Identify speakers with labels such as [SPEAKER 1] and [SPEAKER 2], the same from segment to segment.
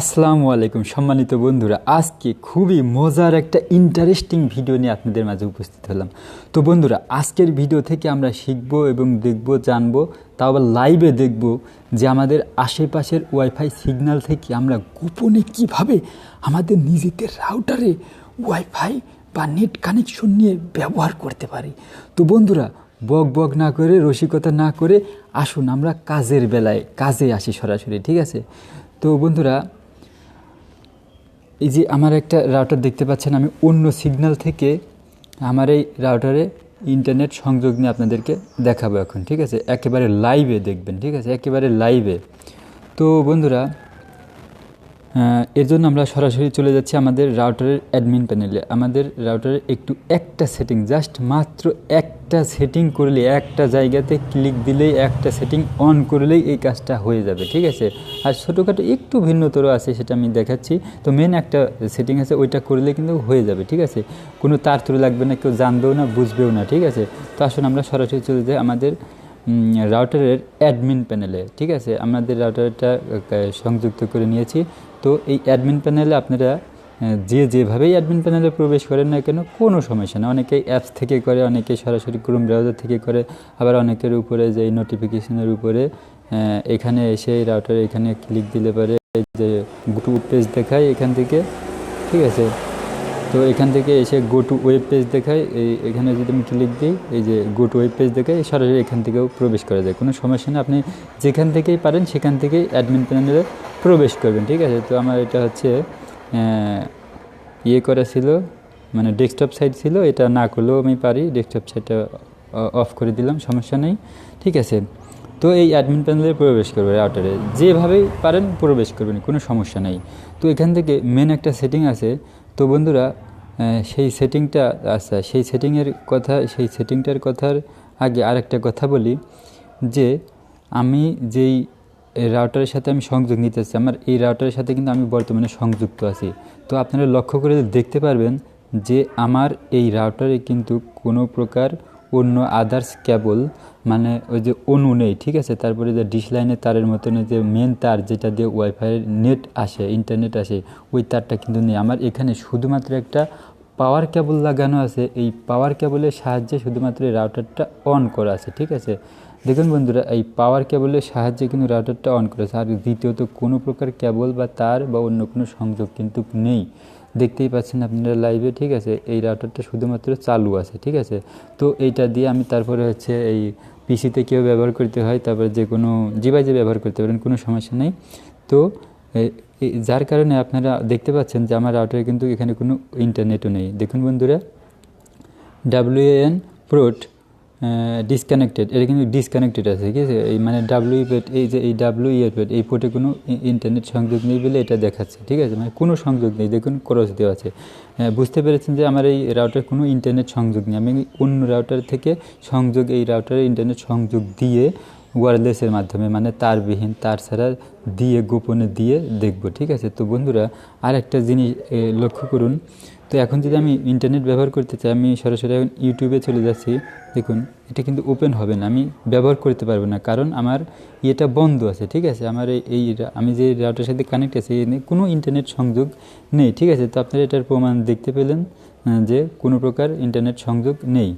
[SPEAKER 1] আসসালামু আলাইকুম সম্মানিত বন্ধুরা, আজকে খুবই মজার একটা ইন্টারেস্টিং ভিডিও নিয়ে আপনাদের মাঝে উপস্থিত হলাম। তো বন্ধুরা, আজকের ভিডিও থেকে আমরা শিখব এবং দেখব, জানব, তাও আবার লাইভে দেখব যে আমাদের আশেপাশের ওয়াইফাই সিগন্যাল থেকে আমরা গোপনে কীভাবে আমাদের নিজেদের রাউটারে ওয়াইফাই বা নেট কানেকশন নিয়ে ব্যবহার করতে পারি। তো বন্ধুরা, বক বক না করে, রসিকতা না করে আসুন আমরা কাজের বেলায়, কাজে আসি সরাসরি, ঠিক আছে? তো বন্ধুরা এই যে আমার একটা রাউটার দেখতে পাচ্ছেন, আমি অন্য সিগন্যাল থেকে আমার এই রাউটারে ইন্টারনেট সংযোগ নিয়ে আপনাদেরকে দেখাবো এখন, ঠিক আছে? একেবারে লাইভে দেখবেন, ঠিক আছে? একেবারে লাইভে তো বন্ধুরা এর জন্য আমরা সরাসরি চলে যাচ্ছি আমাদের রাউটারের অ্যাডমিন প্যানেলে আমাদের রাউটারের একটু একটা সেটিং জাস্ট মাত্র একটা সেটিং করলে, একটা জায়গাতে ক্লিক দিলেই একটা সেটিং অন করলেই এই কাজটা হয়ে যাবে, ঠিক আছে? আর ছোটোখাটো একটু ভিন্নতর আছে সেটা আমি দেখাচ্ছি। তো মেন একটা সেটিং আছে, ওইটা করলে কিন্তু হয়ে যাবে, ঠিক আছে? কোনো তার তুলে লাগবে না, কেউ জানবেও না, বুঝবেও না, ঠিক আছে? তো আসুন আমরা সরাসরি চলে যাই আমাদের রাউটারের অ্যাডমিন প্যানেলে ঠিক আছে? আমাদের রাউটারটা সংযুক্ত করে নিয়েছি। তো এই অ্যাডমিন প্যানেলে আপনারা যে যেভাবেই অ্যাডমিন প্যানেলে প্রবেশ করেন না কেন, কোনো সমস্যা না। অনেকেই অ্যাপস থেকে করে, অনেকে সরাসরি ক্রোম ব্রাউজার থেকে করে, আবার অনেকের উপরে যে নোটিফিকেশনের উপরে এখানে এসে রাউটার এখানে ক্লিক দিলে পারে যে গুটু পেজ দেখায় এখান থেকে, ঠিক আছে? তো এখান থেকে এসে গো টু ওয়েব পেজ দেখায় এই এখানে যদি আমি ক্লিক দিই, এই যে গো টু ওয়েব পেজ দেখায় সরাসরি এখান থেকেও প্রবেশ করা যায়। কোনো সমস্যা নেই। আপনি যেখান থেকেই পারেন, সেখান থেকেই অ্যাডমিন প্যানেলে প্রবেশ করবেন, ঠিক আছে? তো আমার এটা হচ্ছে ইয়ে করা ছিল মানে ডেস্কটপ সাইট ছিল। এটা না করলেও আমি পারি। ডেস্কটপ সাইটটা অফ করে দিলাম, সমস্যা নেই, ঠিক আছে? তো এই অ্যাডমিন প্যানেলে প্রবেশ করবে রাউটারে যেভাবেই পারেন, প্রবেশ করবেন, কোনো সমস্যা নেই। তো এখান থেকে মেন একটা সেটিং আছে তো বন্ধুরা সেই সেটিংটা আচ্ছা সেই সেটিংয়ের কথা, সেই সেটিংটার কথার আগে আরেকটা কথা বলি, যে আমি যেই রাউটারের সাথে আমি সংযোগ নিতে চাই আমার এই রাউটারের সাথে কিন্তু আমি বর্তমানে সংযুক্ত আছি। তো আপনারা লক্ষ্য করে দেখতে পারবেন যে আমার এই রাউটারে কিন্তু কোনো প্রকার অন্য আদার্স কেবল মানে ওই যে অনু নেই, ঠিক আছে? তারপরে যে ডিশ লাইনের তারের মতন যে মেন তার যেটা দিয়ে ওয়াইফাইয়ের নেট আসে ইন্টারনেট আসে, ওই তারটা কিন্তু নেই। আমার এখানে শুধুমাত্র একটা পাওয়ার কেবল লাগানো আছে। এই পাওয়ার কেবলের সাহায্যে শুধুমাত্র এই রাউটারটা অন করা আছে, ঠিক আছে? দেখুন বন্ধুরা, এই পাওয়ার কেবলের সাহায্যে কিন্তু রাউটারটা অন করেছে আর দ্বিতীয়ত কোনো প্রকার কেবল বা তার বা অন্য কোনো সংযোগ কিন্তু নেই। দেখতেই পাচ্ছেন আপনারা লাইভে ঠিক আছে? এই রাউটারটা শুধুমাত্র চালু আছে, ঠিক আছে? তো এইটা দিয়ে আমি তারপরে হচ্ছে এই পিসিতে কেউ ব্যবহার করতে হয়, তারপরে যে কোনো ডিভাইসে ব্যবহার করতে পারেন, কোনো সমস্যা নেই। তো যার কারণে আপনারা দেখতে পাচ্ছেন যে আমার রাউটারে কিন্তু এখানে কোনো ইন্টারনেটও নেই। দেখুন বন্ধুরা ডাব্লিউএন প্রোট ডিসকানেক্টেড এটা কিন্তু ডিসকানেক্টেড আছে, ঠিক আছে? এই মানে ডাব্লিউ পেট এই যে এই ডাব্লিউ ইয়ার এই পোর্টে কোনো ইন্টারনেট সংযোগ নেই বলে এটা দেখাচ্ছে, ঠিক আছে? মানে কোনো সংযোগ নেই, দেখুন ক্রস দেওয়া আছে। বুঝতে পেরেছেন যে আমার এই রাউটার কোনো ইন্টারনেট সংযোগ নেই। আমি অন্য রাউটার থেকে সংযোগ, এই রাউটারে ইন্টারনেট সংযোগ দিয়ে ওয়্যারলেসের মাধ্যমে মানে তারবিহীন, তার ছাড়া দিয়ে, গোপনে দিয়ে দেখব, ঠিক আছে? তো বন্ধুরা আর একটা জিনিস লক্ষ্য করুন তো এখন যদি আমি ইন্টারনেট ব্যবহার করতে চাই, আমি সরাসরি এখন ইউটিউবে চলে যাচ্ছি। দেখুন, এটা কিন্তু ওপেন হবে না, আমি ব্যবহার করতে পারব না। কারণ আমার ইয়েটা বন্ধ আছে, ঠিক আছে? আমার এই- এই আমি যে রাউটার সাথে কানেক্ট আছে এনে কোনো ইন্টারনেট সংযোগ নেই, ঠিক আছে? তো আপনারা এটার প্রমাণ দেখতে পেলেন যে কোনো প্রকার ইন্টারনেট সংযোগ নেই।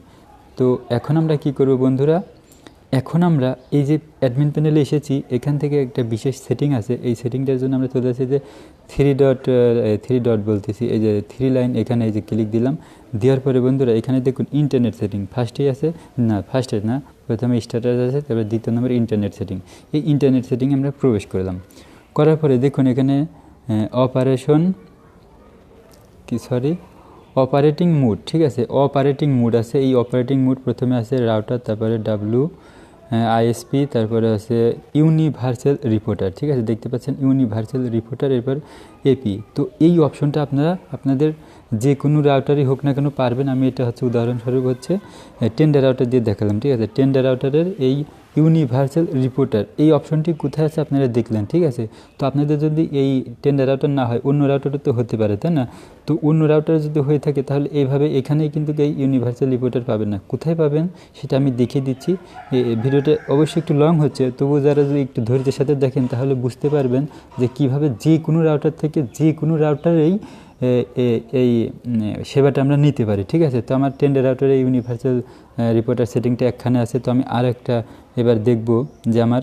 [SPEAKER 1] তো এখন আমরা কি করব বন্ধুরা? এখন আমরা এই যে অ্যাডমিন প্যানেলে এসেছি, এখান থেকে একটা বিশেষ সেটিং আছে। এই সেটিংটার জন্য আমরা চলে আসি যে থ্রি ডট থ্রি ডট বলতেছি। এই যে থ্রি লাইন এখানে এই যে ক্লিক দিলাম। দেওয়ার পরে বন্ধুরা, এখানে দেখুন ইন্টারনেট সেটিং ফার্স্টেই আছে, না ফার্স্টে না, প্রথমে স্ট্যাটাস আছে, তারপরে দ্বিতীয় নম্বর ইন্টারনেট সেটিং এই ইন্টারনেট সেটিং আমরা প্রবেশ করলাম। করার পরে দেখুন এখানে অপারেশন কি সরি অপারেটিং মুড ঠিক আছে? অপারেটিং মুড আছে। এই অপারেটিং মুড প্রথমে আছে রাউটার তারপরে ডাব্লু আইএসপি তারপরে আছে ইউনিভার্সাল রিপোর্টার ঠিক আছে? দেখতে পাচ্ছেন ইউনিভার্সাল রিপোর্টার এরপর এপি তো এই অপশনটা আপনারা, আপনাদের যে কোনো রাউটারই হোক না কেন পারবেন। আমি এটা হচ্ছে উদাহরণস্বরূপ হচ্ছে টেন্ডার রাউটার দিয়ে দেখালাম, ঠিক আছে? টেন্ডার রাউটারের এই ইউনিভার্সাল রিপোর্টার। এই অপশনটি কোথায় আছে আপনারা দেখলেন, ঠিক আছে? তো আপনাদের যদি এই টেন্ডার রাউটার না হয়, অন্য রাউটারে তো হতে পারে, তাই না? তো অন্য রাউটারে যদি হয়ে থাকে, তাহলে এইভাবে এখানেই কিন্তু এই ইউনিভার্সাল রিপোর্টার পাবেন না। কোথায় পাবেন, সেটা আমি দেখিয়ে দিচ্ছি। ভিডিওটা অবশ্যই একটু লং হচ্ছে, তবুও যারা যদি একটু ধৈর্যের সাথে দেখেন, তাহলে বুঝতে পারবেন যে কীভাবে যে কোনো রাউটার থেকে যে কোনো রাউটারেই এই সেবাটা আমরা নিতে পারি, ঠিক আছে? তো আমার টেন্ডার রাউটারে ইউনিভার্সাল রিপোর্টার সেটিংটা একখানে আছে, তো আমি আর একটা এবার দেখব যে আমার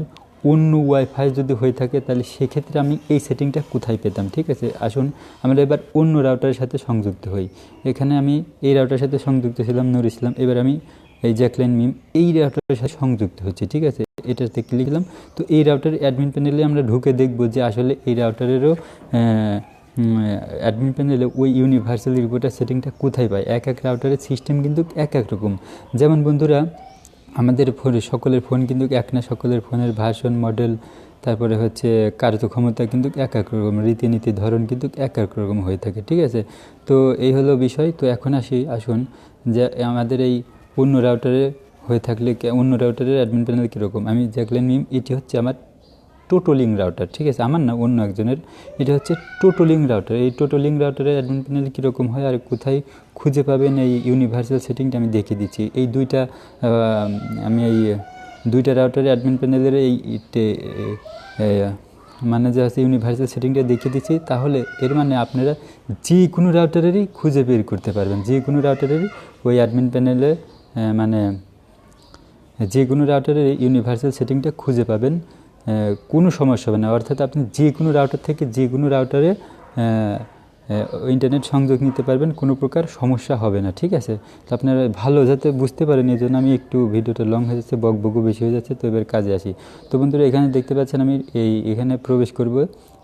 [SPEAKER 1] অন্য ওয়াইফাই যদি হয়ে থাকে, তাহলে সেক্ষেত্রে আমি এই সেটিংটা কোথায় পেতাম, ঠিক আছে? আসুন, আমরা এবার অন্য রাউটারের সাথে সংযুক্ত হই। এখানে আমি এই রাউটারের সাথে সংযুক্ত ছিলাম, নুর ইসলাম। এবার আমি এই জ্যাকলাইন মিম এই রাউটারের সাথে সংযুক্ত হচ্ছে, ঠিক আছে? এটাতে ক্লিক দিলাম তো এই রাউটার অ্যাডমিন প্যানেলে আমরা ঢুকে দেখব যে আসলে এই রাউটারেরও অ্যাডমিন প্যানেলে ওই ইউনিভার্সাল রিপোর্টার সেটিংটা কোথায় পায়? এক এক রাউটারের সিস্টেম কিন্তু এক এক রকম। যেমন বন্ধুরা, আমাদের ফোন সকলের ফোন কিন্তু এক না, সকলের ফোনের ভাষণ মডেল তারপরে হচ্ছে কার্যক্ষমতা কিন্তু এক এক রকম, রীতিনীতি, ধরন কিন্তু এক এক রকম হয়ে থাকে, ঠিক আছে? তো এই হলো বিষয়। তো এখন আসি, আসুন, যে আমাদের এই অন্য রাউটারে হয়ে থাকলে অন্য রাউটারের অ্যাডমিন প্যানেল কীরকম? আমি দেখলেন মিম এটি হচ্ছে আমার টোটোলিং রাউটার, ঠিক আছে? আমার না, অন্য একজনের, এটা হচ্ছে টোটোলিং রাউটার। এই টোটোলিং রাউটারের অ্যাডমিন প্যানেল কীরকম হয় আর কোথায় খুঁজে পাবেন এই ইউনিভার্সাল সেটিংটা আমি দেখিয়ে দিচ্ছি। এই দুইটা আমি এই দুইটা রাউটারের অ্যাডমিন প্যানেলের এই মানে যে আছে ইউনিভার্সাল সেটিংটা দেখিয়ে দিচ্ছি, তাহলে এর মানে আপনারা যে কোনো রাউটারেরই খুঁজে বের করতে পারবেন। যে কোনো রাউটারেরই ওই অ্যাডমিন প্যানেলে মানে যে কোনো রাউটারের ইউনিভার্সাল সেটিংটা খুঁজে পাবেন। কোনো সমস্যা হবে না। অর্থাৎ আপনি যে কোনো রাউটার থেকে যে কোনো রাউটারে ইন্টারনেট সংযোগ নিতে পারবেন, কোনো প্রকার সমস্যা হবে না, ঠিক আছে? তো আপনারা ভালো যাতে বুঝতে পারেন, এই জন্য আমি একটু ভিডিওটা লং হয়ে যাচ্ছে, বকবকও বেশি হয়ে যাচ্ছে, তো এবার কাজে আসি। তো বন্ধুরা, এখানে দেখতে পাচ্ছেন আমি এই, এখানে প্রবেশ করব।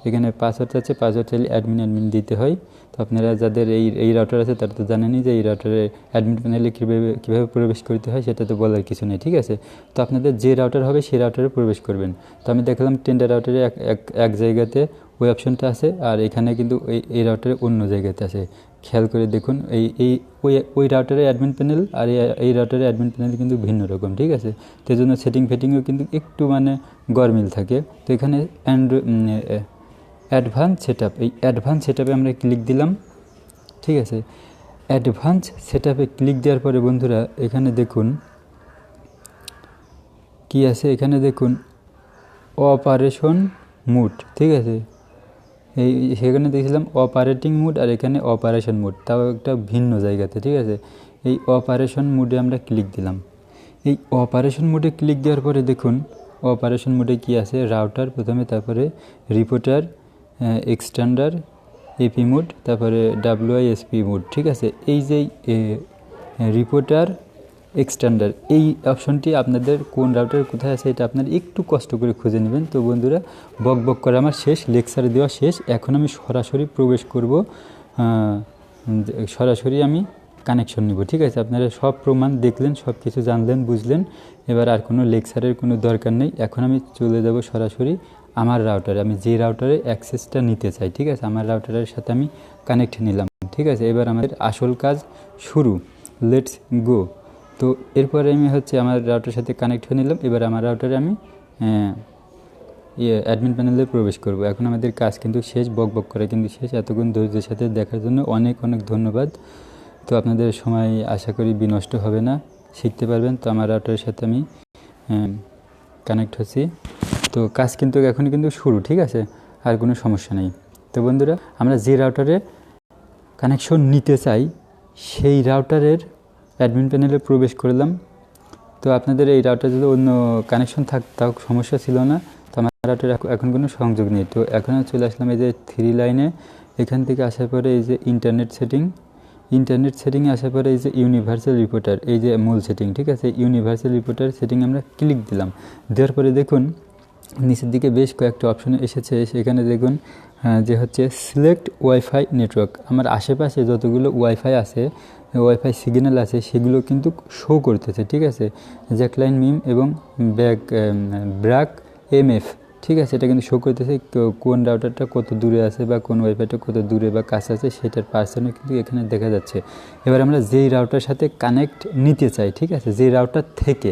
[SPEAKER 1] এখানে পাসওয়ার্ড আছে পাসওয়ার্ড চাইলে অ্যাডমিন অ্যাডমিন দিতে হয়। তো আপনারা যাদের এই এই রাউটার আছে, তারা তো জানেনই যে এই রাউটারে অ্যাডমিন প্যানেলে কীভাবে কীভাবে প্রবেশ করতে হয়, সেটা তো বলার কিছু নেই, ঠিক আছে? তো আপনাদের যে রাউটার হবে, সেই রাউটারে প্রবেশ করবেন। তো আমি দেখলাম টেন্ডার রাউটারে এক, এক- এক জায়গাতে ওই অপশনটা আছে, আর এখানে কিন্তু এই এই রাউটারে অন্য জায়গাতে আছে। খেয়াল করে দেখুন, এই এই, ওই ওই রাউটারে অ্যাডমিন প্যানেল আর এই- রাউটারে অ্যাডমিন প্যানেল কিন্তু ভিন্ন রকম, ঠিক আছে? তো জন্য সেটিং ফেটিংও কিন্তু একটু মানে গরমিল থাকে। তো এখানে অ্যান্ড্রো অ্যাডভান্স সেট এই অ্যাডভান্স সেট আমরা ক্লিক দিলাম, ঠিক আছে? অ্যাডভান্স সেট ক্লিক দেওয়ার পরে বন্ধুরা, এখানে দেখুন, কি আছে? এখানে দেখুন, অপারেশন মুড, ঠিক আছে? এই সেখানে দেখছিলাম অপারেটিং মুড আর এখানে অপারেশন মুড, তাও একটা ভিন্ন জায়গাতে, ঠিক আছে? এই অপারেশন মুডে আমরা ক্লিক দিলাম। এই অপারেশন মুডে ক্লিক দেওয়ার পরে দেখুন, অপারেশন মুডে কি আছে? রাউটার, প্রথমে তারপরে রিপোর্টার এক্সটেন্ডার এপি মুড তারপরে ডাব্লিউআইএসপি মুড ঠিক আছে? এই যে রিপোর্টার এক্সটেন্ডার এই অপশনটি আপনাদের কোন রাউটার কোথায় আছে এটা আপনারা একটু কষ্ট করে খুঁজে নেবেন। তো বন্ধুরা, বক বক করে আমার শেষ লেকচার দেওয়া শেষ। এখন আমি সরাসরি প্রবেশ করব সরাসরি আমি কানেকশন নিব, ঠিক আছে? আপনারা সব প্রমাণ দেখলেন সব কিছু জানলেন, বুঝলেন। এবার আর কোনো লেকচারের কোনো দরকার নেই। এখন আমি চলে যাব সরাসরি আমার রাউটারে আমি যে রাউটারে অ্যাক্সেসটা নিতে চাই, ঠিক আছে? আমার রাউটারের সাথে আমি কানেক্ট নিলাম, ঠিক আছে? এবার আমাদের আসল কাজ শুরু লেটস গো তো এরপরে আমি হচ্ছে আমার রাউটারের সাথে কানেক্ট হয়ে নিলাম, এবার আমার রাউটারে আমি ইয়ে অ্যাডমিন প্যানেলে প্রবেশ করব। এখন আমাদের কাজ কিন্তু শেষ, বক বক করে কিন্তু শেষ। এতক্ষণ ধৈর্যের সাথে দেখার জন্য অনেক অনেক ধন্যবাদ। তো আপনাদের সময় আশা করি বিনষ্ট হবে না, শিখতে পারবেন। তো আমার রাউটারের সাথে আমি কানেক্ট হচ্ছি। তো কাজ কিন্তু এখন কিন্তু শুরু, ঠিক আছে? আর কোনো সমস্যা নেই। তো বন্ধুরা, আমরা যে রাউটারে কানেকশন নিতে চাই, সেই রাউটারের অ্যাডমিন প্যানেলে প্রবেশ করলাম। তো আপনাদের এই রাউটার যদি অন্য কানেকশন থাক, তাও সমস্যা ছিল না। তো আমার রাউটার এখন কোনো সংযোগ নেই। তো এখন চলে আসলাম এই যে থ্রি লাইনে এখান থেকে আসার পরে এই যে ইন্টারনেট সেটিং ইন্টারনেট সেটিংয়ে আসার পরে এই যে ইউনিভার্সাল রিপোর্টার এই যে মূল সেটিং ঠিক আছে? ইউনিভার্সাল রিপোর্টার সেটিং আমরা ক্লিক দিলাম। দেওয়ার পরে দেখুন নিচের দিকে বেশ কয়েকটি অপশন এসেছে। সেখানে দেখুন যে হচ্ছে সিলেক্ট ওয়াইফাই নেটওয়ার্ক আমার আশেপাশে যতগুলো ওয়াইফাই আছে ওয়াইফাই সিগন্যাল আছে, সেগুলো কিন্তু শো করতেছে, ঠিক আছে? জ্যাকলাইন মিম এবং ব্যাক ব্র্যাক এম এফ ঠিক আছে, এটা কিন্তু শো করতেছে কোন রাউটারটা কত দূরে আছে বা কোন ওয়াইফাইটা কত দূরে বা কাছে আছে সেটার পার্সেন্টও কিন্তু এখানে দেখা যাচ্ছে। এবার আমরা যেই রাউটার সাথে কানেক্ট নিতে চাই, ঠিক আছে? যে রাউটার থেকে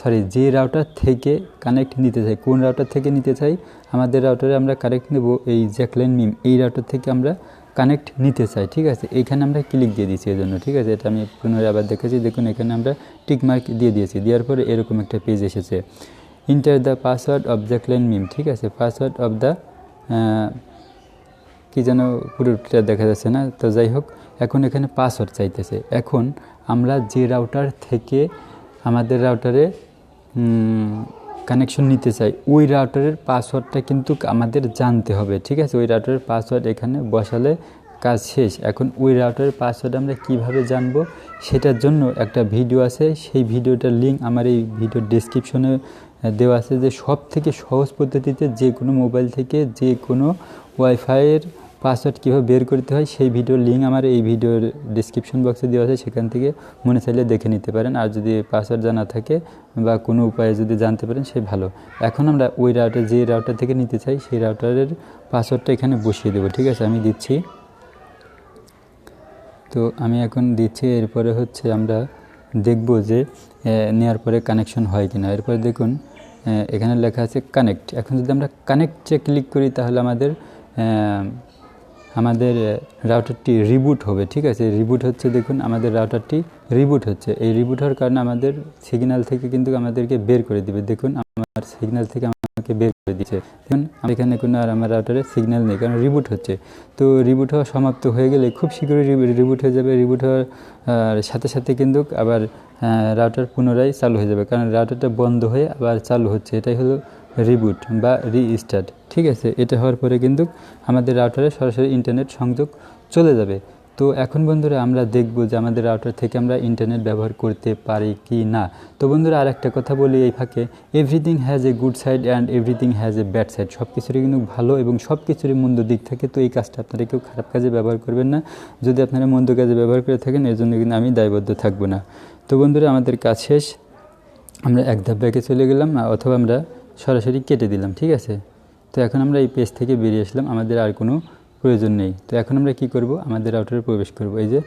[SPEAKER 1] সরি যে রাউটার থেকে কানেক্ট নিতে চাই, কোন রাউটার থেকে নিতে চাই? আমাদের রাউটারে আমরা কানেক্ট নেব এই জ্যাকলেন মিম এই রাউটার থেকে আমরা কানেক্ট নিতে চাই, ঠিক আছে? এখানে আমরা ক্লিক দিয়ে দিয়েছি এই জন্য ঠিক আছে? এটা আমি পুনরায় আবার দেখেছি দেখুন, এখানে আমরা টিক মার্ক দিয়ে দিয়েছি। দেওয়ার পরে এরকম একটা পেজ এসেছে। Enter the password of Jacqueline মিম ঠিক আছে? পাসওয়ার্ড অফ দ্য কি যেন পুরোটা দেখা যাচ্ছে না? তো যাই হোক, এখন এখানে পাসওয়ার্ড চাইতেছে। এখন আমরা যে রাউটার থেকে আমাদের রাউটারে কানেকশন নিতে চাই, ওই রাউটারের পাসওয়ার্ডটা কিন্তু আমাদের জানতে হবে, ঠিক আছে? ওই রাউটারের পাসওয়ার্ড এখানে বসালে কাজ শেষ। এখন ওই রাউটারের পাসওয়ার্ড আমরা কীভাবে জানব? সেটার জন্য একটা ভিডিও আছে। সেই ভিডিওটার লিঙ্ক আমার এই ভিডিওর ডিসক্রিপশনে দেওয়া আছে যে সব থেকে সহজ পদ্ধতিতে যে কোনো মোবাইল থেকে যে কোনো ওয়াইফাইয়ের পাসওয়ার্ড কীভাবে বের করতে হয়, সেই ভিডিওর লিঙ্ক আমার এই ভিডিওর ডিসক্রিপশন বক্সে দেওয়া আছে। সেখান থেকে মনে চাইলে দেখে নিতে পারেন। আর যদি পাসওয়ার্ড জানা থাকে বা কোনো উপায়ে যদি জানতে পারেন সে ভালো। এখন আমরা ওই রাউটার যে রাউটার থেকে নিতে চাই, সেই রাউটারের পাসওয়ার্ডটা এখানে বসিয়ে দেবো। ঠিক আছে, আমি দিচ্ছি। তো আমি এখন দিচ্ছি, এরপরে হচ্ছে আমরা দেখব যে নেওয়ার পরে কানেকশন হয় কিনা। এরপরে দেখুন এখানে লেখা আছে কানেক্ট এখন যদি আমরা কানেক্টে ক্লিক করি, তাহলে আমাদের আমাদের রাউটারটি রিবুট হবে, ঠিক আছে? রিবুট হচ্ছে দেখুন, আমাদের রাউটারটি রিবুট হচ্ছে। এই রিবুট হওয়ার কারণে আমাদের সিগন্যাল থেকে কিন্তু আমাদেরকে বের করে দিবে। দেখুন, আমার সিগন্যাল থেকে আমাকে বের করে দিচ্ছে দেখুন এখানে কোনো আর আমার রাউটারে সিগন্যাল নেই, কারণ রিবুট হচ্ছে। তো রিবুট হওয়া সমাপ্ত হয়ে গেলে খুব শীঘ্রই রিবুট হয়ে যাবে। রিবুট হওয়ার সাথে সাথে কিন্তু আবার রাউটার পুনরায় চালু হয়ে যাবে। কারণ রাউটারটা বন্ধ হয়ে আবার চালু হচ্ছে। এটাই হলো রিবুট বা রিস্টার্ট ঠিক আছে? এটা হওয়ার পরে কিন্তু আমাদের রাউটারে সরাসরি ইন্টারনেট সংযোগ চলে যাবে। তো এখন বন্ধুরা আমরা দেখব যে আমাদের রাউটার থেকে আমরা ইন্টারনেট ব্যবহার করতে পারি কি না। তো বন্ধুরা আর একটা কথা বলি এই ফাঁকে everything has a good side and everything has a bad side সব কিছুরই কিন্তু ভালো এবং সব কিছুরই মন্দ দিক থাকে, তো এই কাজটা আপনারা কেউ খারাপ কাজে ব্যবহার করবেন না। যদি আপনারা মন্দ কাজে ব্যবহার করে থাকেন, এর জন্য কিন্তু আমি দায়বদ্ধ থাকব না। তো বন্ধুরা আমাদের কাজ শেষ। আমরা এক ধাপ ব্যাগে চলে গেলাম, অথবা আমরা সরাসরি কেটে দিলাম, ঠিক আছে? তো এখন আমরা এই পেজ থেকে বেরিয়ে আসলাম। আমাদের আর কোনো প্রয়োজন নেই। তো এখন আমরা কি করব? আমাদের রাউটারে প্রবেশ করব। এই যে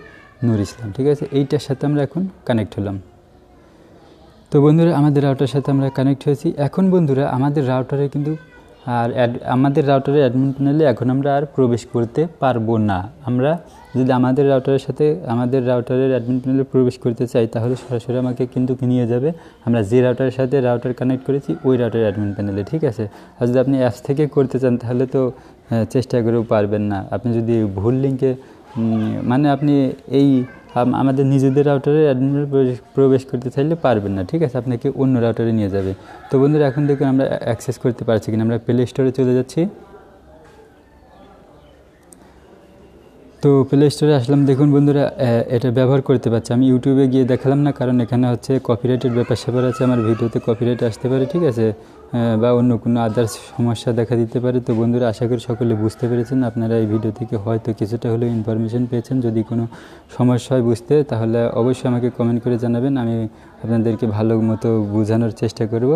[SPEAKER 1] নূর ইসলাম, ঠিক আছে? এইটার সাথে আমরা এখন কানেক্ট হলাম। তো বন্ধুরা, আমাদের রাউটারের সাথে আমরা কানেক্ট হয়েছি। এখন বন্ধুরা, আমাদের রাউটারে কিন্তু আর আমাদের রাউটারের অ্যাডমিন প্যানেলে এখন আমরা আর প্রবেশ করতে পারব না। আমরা যদি আমাদের রাউটারের সাথে আমাদের রাউটারের অ্যাডমিন প্যানেলে প্রবেশ করতে চাই, তাহলে সরাসরি আমাকে কিন্তু নিয়ে যাবে। আমরা যে রাউটারের সাথে রাউটার কানেক্ট করেছি, ওই রাউটারের অ্যাডমিন প্যানেলে ঠিক আছে? আর যদি আপনি অ্যাপস থেকে করতে চান, তাহলে তো চেষ্টা করেও পারবেন না। আপনি যদি ভুল লিঙ্কে মানে আপনি এই আমাদের নিজেদের রাউটারে অ্যাডমিনের প্রবেশ- প্রবেশ করতে চাইলে পারবেন না, ঠিক আছে? আপনাকে অন্য রাউটারে নিয়ে যাবে। তো বন্ধুরা, এখন দেখুন আমরা অ্যাক্সেস করতে পারছি কিনা। আমরা প্লে স্টোরে চলে যাচ্ছি। তো প্লে স্টোরে আসলাম। দেখুন বন্ধুরা এটা ব্যবহার করতে পারছি। আমি ইউটিউবে গিয়ে দেখালাম না, কারণ এখানে হচ্ছে কপিরাইটের ব্যাপার স্যাপার আছে। আমার ভিডিওতে কপিরাইট আসতে পারে, ঠিক আছে? বা অন্য কোনো আদার্স সমস্যা দেখা দিতে পারে। তো বন্ধুরা, আশা করি সকলে বুঝতে পেরেছেন। আপনারা এই ভিডিও থেকে হয়তো কিছুটা হলেও ইনফরমেশন পেয়েছেন। যদি কোনো সমস্যা হয় বুঝতে, তাহলে অবশ্যই আমাকে কমেন্ট করে জানাবেন। আমি আপনাদেরকে ভালো মতো বোঝানোর চেষ্টা করব।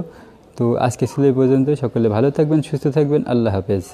[SPEAKER 1] তো আজকে ছিল এই পর্যন্ত সকলে ভালো থাকবেন, সুস্থ থাকবেন। আল্লাহ হাফেজ।